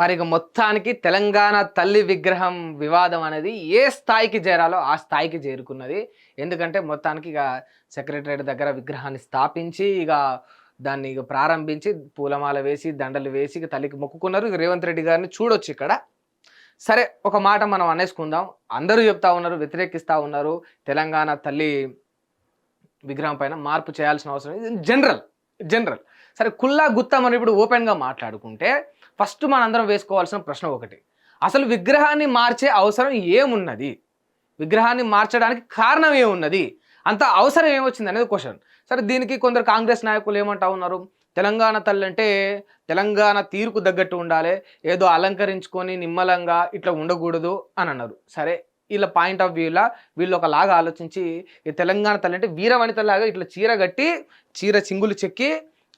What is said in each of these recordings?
మరి ఇక మొత్తానికి తెలంగాణ తల్లి విగ్రహం వివాదం అనేది ఏ స్థాయికి చేరాలో ఆ స్థాయికి చేరుకున్నది. ఎందుకంటే మొత్తానికి ఇక సెక్రటరేట్ దగ్గర విగ్రహాన్ని స్థాపించి ఇక దాన్ని ఇక ప్రారంభించి పూలమాల వేసి దండలు వేసి ఇక తల్లికి మొక్కుకున్నారు. ఇక రేవంత్ రెడ్డి గారిని చూడొచ్చు ఇక్కడ. సరే ఒక మాట మనం అనేసుకుందాం. అందరూ చెప్తా ఉన్నారు వ్యతిరేకిస్తూ ఉన్నారు. తెలంగాణ తల్లి విగ్రహం పైన మార్పు చేయాల్సిన అవసరం ఇది జనరల్ జనరల్. సరే కుల్లా గుత్తా మనం ఇప్పుడు ఓపెన్గా మాట్లాడుకుంటే ఫస్ట్ మనందరం వేసుకోవాల్సిన ప్రశ్న ఒకటి. అసలు విగ్రహాన్ని మార్చే అవసరం ఏమున్నది? విగ్రహాన్ని మార్చడానికి కారణం ఏమున్నది? అంత అవసరం ఏమొచ్చింది అనేది క్వశ్చన్ సరే దీనికి కొందరు కాంగ్రెస్ నాయకులు ఏమంటా ఉన్నారు? తెలంగాణ తల్లి అంటే తెలంగాణ తీరుకు తగ్గట్టు ఉండాలి ఏదో అలంకరించుకొని నిమ్మలంగా ఇట్లా ఉండకూడదు అని అన్నారు. సరే వీళ్ళ పాయింట్ ఆఫ్ వ్యూలా వీళ్ళు ఒకలాగా ఆలోచించి ఈ తెలంగాణ తల్లి అంటే వీరవనితలాగా ఇట్లా చీర కట్టి చీర చింగులు చెక్కి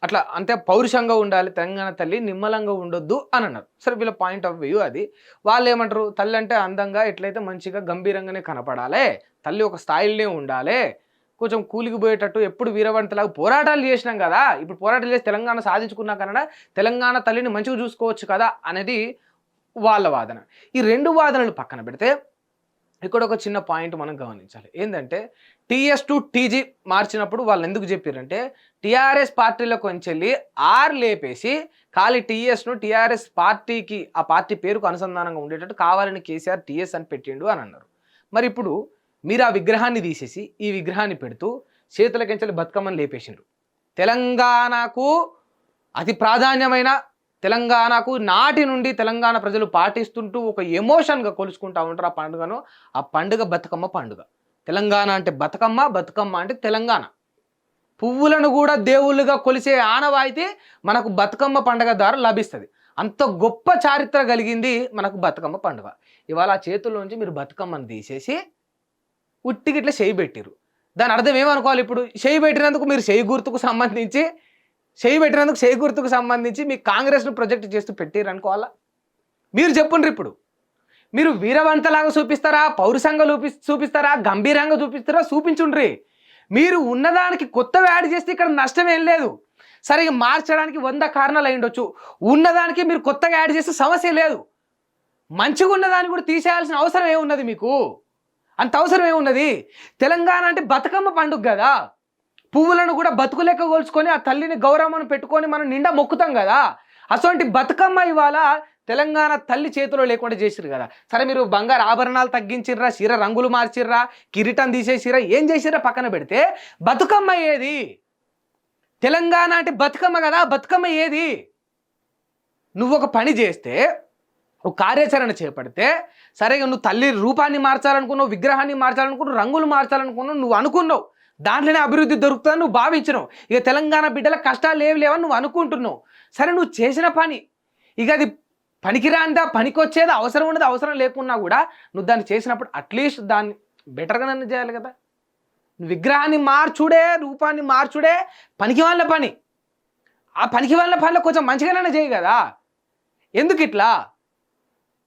అట్లా అంతే పౌరుషంగా ఉండాలి తెలంగాణ తల్లి నిమ్మలంగా ఉండొద్దు అని అన్నారు. సరే వీళ్ళ పాయింట్ ఆఫ్ వ్యూ అది. వాళ్ళు ఏమంటారు తల్లి అంటే అందంగా ఎట్లయితే మంచిగా గంభీరంగానే కనపడాలి తల్లి ఒక స్థాయిలోనే ఉండాలి కొంచెం కూలికి పోయేటట్టు ఎప్పుడు వీరవంతలాగా పోరాటాలు చేసినాం కదా ఇప్పుడు పోరాటాలు చేసి తెలంగాణ సాధించుకున్నా కన్నా తెలంగాణ తల్లిని మంచిగా చూసుకోవచ్చు కదా అనేది వాళ్ళ వాదన. ఈ రెండు వాదనలు పక్కన పెడితే ఇక్కడ ఒక చిన్న పాయింట్ మనం గమనించాలి. ఏంటంటే టీఎస్ టు టీజీ మార్చినప్పుడు వాళ్ళు ఎందుకు చెప్పారంటే టీఆర్ఎస్ పార్టీలోకి కొంచెల్లి ఆర్ లేపేసి ఖాళీ టీఎస్ను టీఆర్ఎస్ పార్టీకి ఆ పార్టీ పేరుకు అనుసంధానంగా ఉండేటట్టు కావాలని కేసీఆర్ టీఎస్ అని పెట్టిండు అని అన్నారు. మరి ఇప్పుడు మీరు ఆ విగ్రహాన్ని తీసేసి ఈ విగ్రహాన్ని పెడుతూ చేతులకెంచలి బతుకమ్మని లేపేసిండ్రు. తెలంగాణకు అతి ప్రాధాన్యమైన తెలంగాణకు నాటి నుండి తెలంగాణ ప్రజలు పాటిస్తుంటూ ఒక ఎమోషన్గా కొలుచుకుంటా ఉంటారు ఆ పండుగను. ఆ పండుగ బతుకమ్మ పండుగ. తెలంగాణ అంటే బతుకమ్మ బతుకమ్మ అంటే తెలంగాణ. పువ్వులను కూడా దేవుళ్ళుగా కొలిసే ఆనవాయితీ మనకు బతుకమ్మ పండుగ ద్వారా లభిస్తుంది. అంత గొప్ప చారిత్ర కలిగింది మనకు బతుకమ్మ పండుగ. ఇవాళ ఆ చేతుల్లోంచి మీరు బతుకమ్మను తీసేసి ఉట్టికి ఇట్లా చేయి పెట్టిరు దాని అర్థం ఏమనుకోవాలి ఇప్పుడు? చేయి పెట్టినందుకు మీరు చేయి గుర్తుకు సంబంధించి చేయి పెట్టినందుకు చేయి గుర్తుకు సంబంధించి మీ కాంగ్రెస్ను ప్రొజెక్ట్ చేస్తూ పెట్టారు అనుకోవాలా? మీరు చెప్పుండ్రి ఇప్పుడు. మీరు వీరవంతలాగా చూపిస్తారా? పౌరుషంగా చూపి చూపిస్తారా? గంభీరంగా చూపిస్తారా? చూపించుండ్రి. మీరు ఉన్నదానికి కొత్తవి యాడ్ చేస్తే ఇక్కడ నష్టం ఏం లేదు. సరే మార్చడానికి వంద కారణాలు అయి ఉండొచ్చు ఉన్నదానికి మీరు కొత్తగా యాడ్ చేస్తే సమస్య లేదు. మంచిగా ఉన్నదాన్ని కూడా తీసేయాల్సిన అవసరం ఏమున్నది మీకు? అంత అవసరం ఏమున్నది? తెలంగాణ అంటే బతుకమ్మ పండుగ కదా. పువ్వులను కూడా బతుకు లెక్క కోల్చుకొని ఆ తల్లిని గౌరవం పెట్టుకొని మనం నిండా మొక్కుతాం కదా. అటువంటి బతుకమ్మ ఇవాళ తెలంగాణ తల్లి చేతిలో లేకుండా చేసిరు కదా. సరే మీరు బంగారు ఆభరణాలు తగ్గించిర్రా చీర రంగులు మార్చిర్రా కిరీటం తీసేసిరా ఏం చేసిర్రా పక్కన పెడితే? బతుకమ్మ ఏది? తెలంగాణ అంటే బతుకమ్మ కదా బతుకమ్మ ఏది? నువ్వు ఒక పని చేస్తే ఒక కార్యాచరణ చేపడితే సరే నువ్వు తల్లి రూపాన్ని మార్చాలనుకున్నావు విగ్రహాన్ని మార్చాలనుకున్నావు రంగులు మార్చాలనుకున్నావు నువ్వు అనుకున్నావు దాంట్లోనే అభివృద్ధి దొరుకుతుందని నువ్వు భావించినావు. ఇక తెలంగాణ బిడ్డల కష్టాలు ఏవి లేవని నువ్వు అనుకుంటున్నావు. సరే నువ్వు చేసిన పని ఇక అది పనికిరాందా పనికొచ్చేది అవసరం ఉండదు అవసరం లేకున్నా కూడా నువ్వు దాన్ని చేసినప్పుడు అట్లీస్ట్ దాన్ని బెటర్గా నన్ను చేయాలి కదా. నువ్వు విగ్రహాన్ని మార్చుడే రూపాన్ని మార్చుడే పనికి వాళ్ళ పని. ఆ పనికి వాళ్ళ పనిలో కొంచెం మంచిగానే చేయి కదా. ఎందుకు ఇట్లా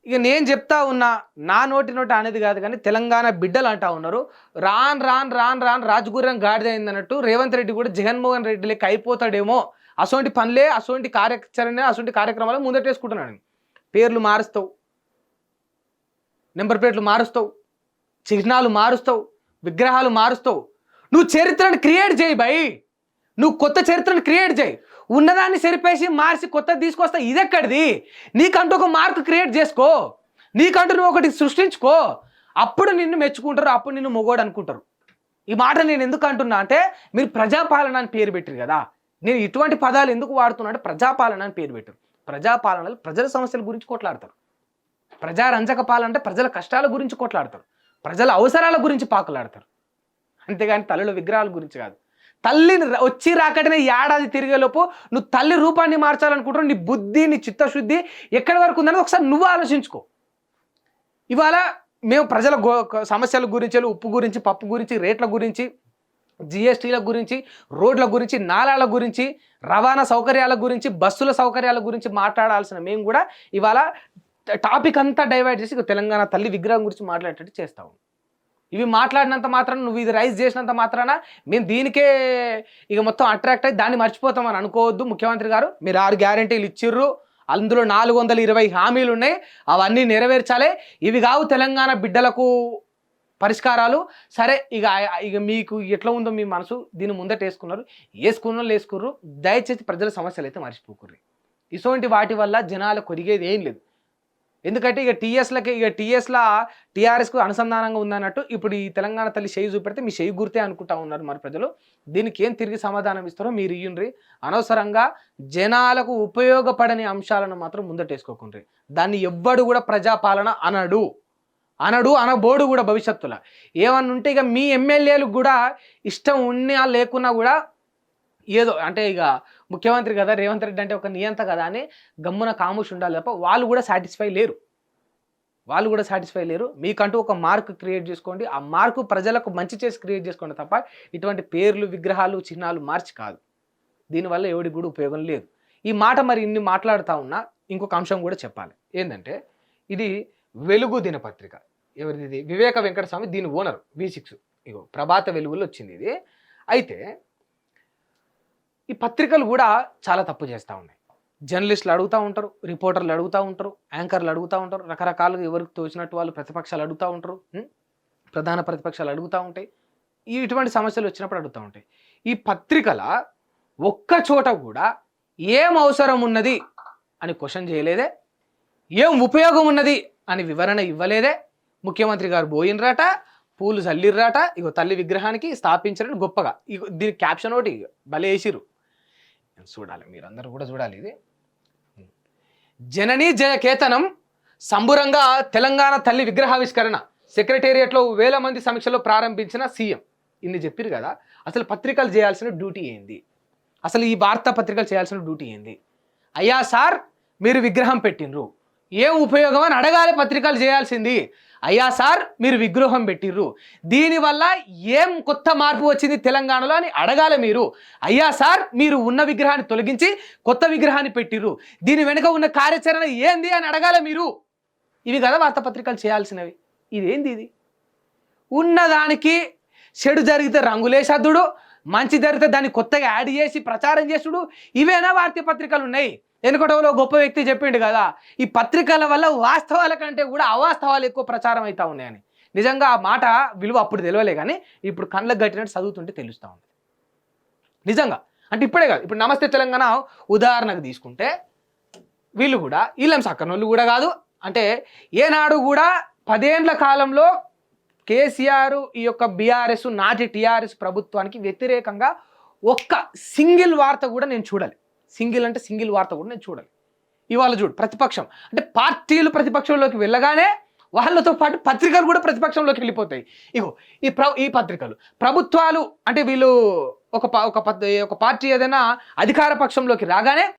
ఇక నేను చెప్తా ఉన్నా నా నోటి నోటి అనేది కాదు కానీ తెలంగాణ బిడ్డలు అంటా ఉన్నారు. రాన్ రాన్ రాన్ రాన్ రాజగుర్రం గాడిదైంది అన్నట్టు రేవంత్ రెడ్డి కూడా జగన్మోహన్ రెడ్డి లెక్క అయిపోతాడేమో. అటువంటి పనులే అటువంటి కార్యాచరణ అటువంటి కార్యక్రమాలు ముందటేసుకుంటున్నాను పేర్లు మారుస్తావు. నెంబర్ ప్లేట్లు మారుస్తావు. చిహ్నాలు మారుస్తావు. విగ్రహాలు మారుస్తావు. నువ్వు చరిత్రను క్రియేట్ చేయి భయ్ నువ్వు కొత్త చరిత్రను క్రియేట్ చేయి. ఉన్నదాన్ని సరిపేసి మార్చి కొత్త తీసుకొస్తా ఇదెక్కడిది? నీకంటూ ఒక మార్క్ క్రియేట్ చేసుకో. నీకంటూ నువ్వు ఒకటి సృష్టించుకో. అప్పుడు నిన్ను మెచ్చుకుంటారు అప్పుడు నిన్ను మొగోడు అనుకుంటారు. ఈ మాట నేను ఎందుకు అంటున్నా అంటే మీరు ప్రజాపాలన అని పేరు పెట్టారు కదా. నేను ఇటువంటి పదాలు ఎందుకు వాడుతున్నా అంటే ప్రజాపాలన అని పేరు పెట్టారు. ప్రజాపాలనలు ప్రజల సమస్యల గురించి కొట్లాడతారు. ప్రజారంజక పాలన అంటే ప్రజల కష్టాల గురించి కొట్లాడతారు. ప్రజల అవసరాల గురించి పాకులాడతారు. అంతేగాని తల్లుల విగ్రహాల గురించి కాదు. తల్లిని వచ్చి రాకటనే ఏడాది తిరిగేలోపు నువ్వు తల్లి రూపాన్ని మార్చాలనుకుంటున్నావు నీ బుద్ధి నీ చిత్తశుద్ధి ఎక్కడి వరకు ఉందనేది ఒకసారి నువ్వు ఆలోచించుకో. ఇవాళ మేము ప్రజల గో సమస్యల గురించి ఉప్పు గురించి పప్పు గురించి రేట్ల గురించి జిఎస్టీల గురించి రోడ్ల గురించి నాలాల గురించి రవాణా సౌకర్యాల గురించి బస్సుల సౌకర్యాల గురించి మాట్లాడాల్సిన మేము కూడా ఇవాళ టాపిక్ అంతా డైవర్ట్ చేసి తెలంగాణ తల్లి విగ్రహం గురించి మాట్లాడేటట్టు చేస్తాము ఇవి మాట్లాడినంత మాత్రం నువ్వు ఇది రైజ్ చేసినంత మాత్రాన మేము దీనికే ఇక మొత్తం అట్రాక్ట్ అయ్యి దాన్ని మర్చిపోతామని అనుకోవద్దు ముఖ్యమంత్రి గారు. మీరు ఆరు గ్యారంటీలు ఇచ్చిర్రు. అందులో నాలుగు వందల ఇరవై హామీలు ఉన్నాయి. అవన్నీ నెరవేర్చాలి. ఇవి కావు తెలంగాణ బిడ్డలకు పరిష్కారాలు. సరే ఇక ఇక మీకు ఎట్లా ఉందో మీ మనసు దీని ముందట వేసుకున్నారు వేసుకున్న వేసుకుర్రు దయచేసి ప్రజల సమస్యలు అయితే మర్చిపోకుర్రి. ఇటువంటి వాటి వల్ల జనాలు కొరిగేది ఏం లేదు. ఎందుకంటే ఇక టీఎస్లకి ఇక టీఎస్లా టీఆర్ఎస్కు అనుసంధానంగా ఉందన్నట్టు ఇప్పుడు ఈ తెలంగాణ తల్లి చేయి చూపెడితే మీ చేయి గుర్తే అనుకుంటా ఉన్నారు మరి ప్రజలు. దీనికి ఏం తిరిగి సమాధానం ఇస్తారో మీరు ఇయ్యండ్రి. అనవసరంగా జనాలకు ఉపయోగపడని అంశాలను మాత్రం ముందటేసుకోకుండ్రి. దాన్ని ఎవ్వడు కూడా ప్రజాపాలన అనడు. అనడు అనబోడు కూడా భవిష్యత్తులో. ఏమన్నా ఉంటే ఇక మీ ఎమ్మెల్యేలకు కూడా ఇష్టం ఉన్నా లేకున్నా కూడా ఏదో అంటే ఇక ముఖ్యమంత్రి కదా రేవంత్ రెడ్డి అంటే ఒక నియంత కదా అని గమ్మున కాముష్ ఉండాలి తప్ప వాళ్ళు కూడా సాటిస్ఫై లేరు. వాళ్ళు కూడా సాటిస్ఫై లేరు. మీకంటూ ఒక మార్క్ క్రియేట్ చేసుకోండి. ఆ మార్కు ప్రజలకు మంచి చేసి క్రియేట్ చేసుకోండి తప్ప ఇటువంటి పేర్లు విగ్రహాలు చిహ్నాలు మార్చి కాదు. దీనివల్ల ఎవడికి కూడా ఉపయోగం లేదు. ఈ మాట మరి ఇన్ని మాట్లాడుతూ ఉన్నా ఇంకొక అంశం కూడా చెప్పాలి. ఏంటంటే ఇది వెలుగు దినపత్రిక. ఎవరిది వివేక వెంకటస్వామి దీని ఓనర్ వి సిక్స్ ఇగో ప్రభాత వెలుగులో వచ్చింది ఇది. అయితే ఈ పత్రికలు కూడా చాలా తప్పు చేస్తూ ఉన్నాయి. జర్నలిస్టులు అడుగుతూ ఉంటారు రిపోర్టర్లు అడుగుతూ ఉంటారు యాంకర్లు అడుగుతూ ఉంటారు రకరకాలుగా ఎవరికి తోచినట్టు వాళ్ళు ప్రతిపక్షాలు అడుగుతూ ఉంటారు ప్రధాన ప్రతిపక్షాలు అడుగుతూ ఉంటాయి ఈ ఇటువంటి సమస్యలు వచ్చినప్పుడు అడుగుతూ ఉంటాయి. ఈ పత్రికల ఒక్క చోట కూడా ఏం అవసరం ఉన్నది అని క్వశ్చన్ చేయలేదే ఏం ఉపయోగం ఉన్నది అని వివరణ ఇవ్వలేదే ముఖ్యమంత్రి గారు పోయినరాట పూలు చల్లిర్రాట ఇగో తల్లి విగ్రహానికి స్థాపించారని గొప్పగా ఇగో దీని క్యాప్షన్ ఒకటి భలే వేసిరు చూడాలి మీరందరూ కూడా చూడాలి ఇది. జననీ జయకేతనం సంబురంగా తెలంగాణ తల్లి విగ్రహావిష్కరణ. సెక్రటేరియట్లో వేల మంది సమీక్షలో ప్రారంభించిన సీఎం. ఇన్ని చెప్పారు కదా అసలు పత్రికలు చేయాల్సిన డ్యూటీ ఏంది? అసలు ఈ వార్తా పత్రికలు చేయాల్సిన డ్యూటీ ఏంది? అయ్యా సార్ మీరు విగ్రహం పెట్టిండ్రు. ఏం ఉపయోగం అని అడగాలి పత్రికలు చేయాల్సింది. అయ్యా సార్ మీరు విగ్రహం పెట్టిర్రు. దీనివల్ల ఏం కొత్త మార్పు వచ్చింది తెలంగాణలో అని అడగాలి మీరు. అయ్యా సార్ మీరు ఉన్న విగ్రహాన్ని తొలగించి కొత్త విగ్రహాన్ని పెట్టిర్రు. దీని వెనుక ఉన్న కార్యాచరణ ఏంది అని అడగాలి మీరు. ఇవి కదా వార్తాపత్రికలు చేయాల్సినవి. ఇదేంది ఇది? ఉన్నదానికి చెడు జరిగితే రంగులేసద్దుడు మంచి జరిగితే దాన్ని కొత్తగా యాడ్ చేసి ప్రచారం చేసుడు. ఇవేనా వార్తాపత్రికలు ఉన్నాయి? వెనుకటంలో గొప్ప వ్యక్తి చెప్పిండు కదా ఈ పత్రికల వల్ల వాస్తవాల కంటే కూడా అవాస్తవాలు ఎక్కువ ప్రచారం అవుతా ఉన్నాయని. నిజంగా ఆ మాట విలువ అప్పుడు తెలియలే కానీ ఇప్పుడు కళ్ళకు కట్టినట్టు చదువుతుంటే తెలుస్తూ ఉంది. నిజంగా. అంటే ఇప్పుడే కాదు ఇప్పుడు నమస్తే తెలంగాణ ఉదాహరణకు తీసుకుంటే వీళ్ళు కూడా వీళ్ళం సక్కనోళ్ళు కూడా కాదు అంటే ఏనాడు కూడా పదేండ్ల కాలంలో కేసీఆర్ ఈ యొక్క బీఆర్ఎస్ నాటి టీఆర్ఎస్ ప్రభుత్వానికి వ్యతిరేకంగా ఒక్క సింగిల్ వార్త కూడా నేను చూడాలి. సింగిల్ అంటే సింగిల్ వార్త కూడా నేను చూడాలి ఇవాళ చూడు ప్రతిపక్షం. అంటే పార్టీలు ప్రతిపక్షంలోకి వెళ్ళగానే వాళ్ళతో పాటు పత్రికలు కూడా ప్రతిపక్షంలోకి వెళ్ళిపోతాయి. ఇగో ఈ ప్ర ఈ పత్రికలు. ప్రభుత్వాలు అంటే వీళ్ళు ఒక ప- ఒక ఒక పార్టీ ఏదైనా అధికార పక్షంలోకి రాగానే